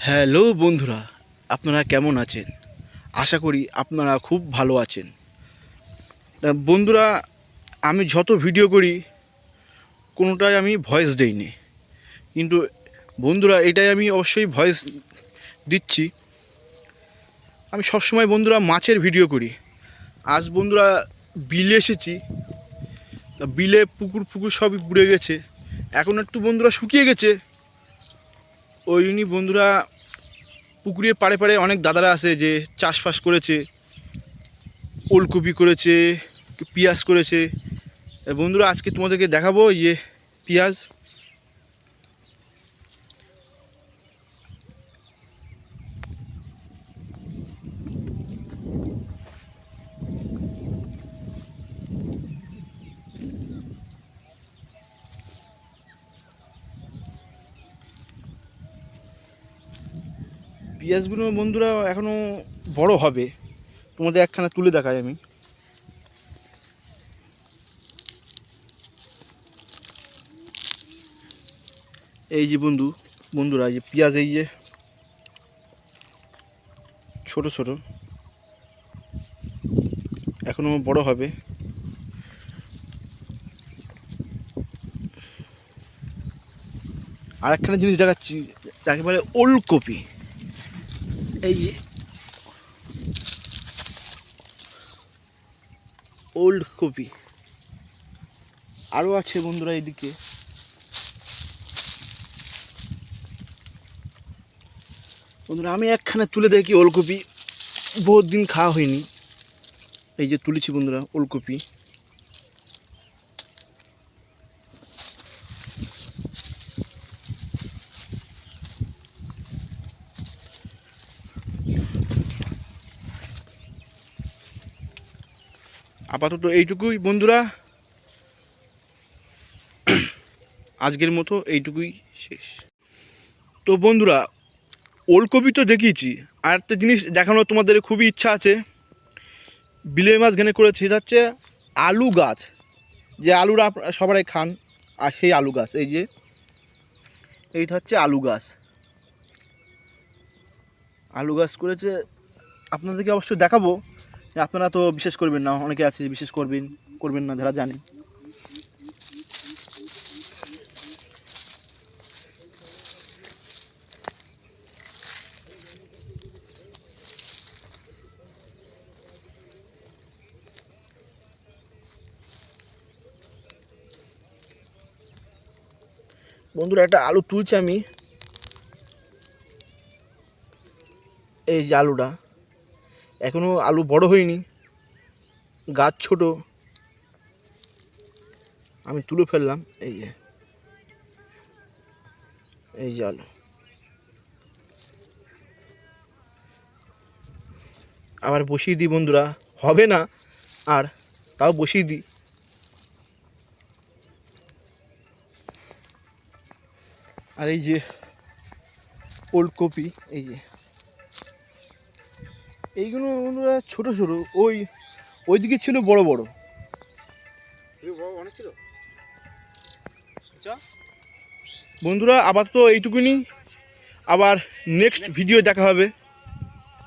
Hello বন্ধুরা, আপনারা কেমন আছেন? আশা করি আপনারা খুব ভালো আছেন। বন্ধুরা, আমি যত ভিডিও করি, কোনোটাই আমি ভয়েস দেইনি। কিন্তু বন্ধুরা, এটাই আমি অবশ্যই ভয়েস দিচ্ছি। আমি সবসময় বন্ধুরা মাছের ভিডিও করি। আজ বন্ধুরা বিলে এসেছি। বিলে পুকুর ফুকুর সবই পুড়ে গেছে। এখন একটু বন্ধুরা শুকিয়ে গেছে। ওই জন্যই বন্ধুরা পুকুরের পাড়ে পাড়ে অনেক দাদারা আছে যে চাষবাস করেছে, ওলকপি করেছে, পেঁয়াজ করেছে। বন্ধুরা, আজকে তোমাদেরকে দেখাবো যে পেঁয়াজ। পেঁয়াজগুলো বন্ধুরা এখনও বড় হবে। তোমাদের একখানা তুলে দেখাই আমি। এই যে বন্ধু, বন্ধুরা, এই যে পেঁয়াজ, এই যে ছোট ছোট। এখনও বড় হবে। আর একখানা জিনিস দেখাচ্ছি, যাকে বলে ওলকপি। এই যে। ওল্ড কপি আরও আছে বন্ধুরা এদিকে। বন্ধুরা, আমি একখানে তুলে দেখি ওলকপি বহুত দিন খাওয়া হয়নি। এই যে তুলেছি বন্ধুরা ওলকপি আপাতত এইটুকুই, বন্ধুরা। আজকের মতো এইটুকুই শেষ। তো বন্ধুরা, ওলকপি তো দেখিয়েছি। আর একটা জিনিস দেখানোর তোমাদের খুবই ইচ্ছা আছে। বিলে মাছ ঘেনে করেছে, সেটা হচ্ছে আলু গাছ। যে আলুরা সবাই খান, আর সেই আলু গাছ, এই যে, এইটা হচ্ছে আলু গাছ। আলু গাছ করেছে, আপনাদেরকে অবশ্যই দেখাবো। আপনারা তো বিশ্বাস করবেন না, অনেকে আছে বিশ্বাস করবেন করবেন না, যারা জানে। বন্ধুরা, একটা আলু তুলছি আমি। এই যে আলুটা। এখনও আলু বড় হয়নি। গাছ ছোট। আমি তুলে ফেললাম, এই যে। এই যে আলু। আবার বসিয়ে দিই বন্ধুরা। হবে না, আর তাও বসিয়ে দিই। আর এই যে ওল্ড কপি এই যে। এইগুলো বন্ধুরা ছোট ছোট। ওই ওইদিকে ছিল বড় বড়। অনেক ছিল? বন্ধুরা আপাতত এইটুকুনি। আবার নেক্সট ভিডিও দেখা হবে।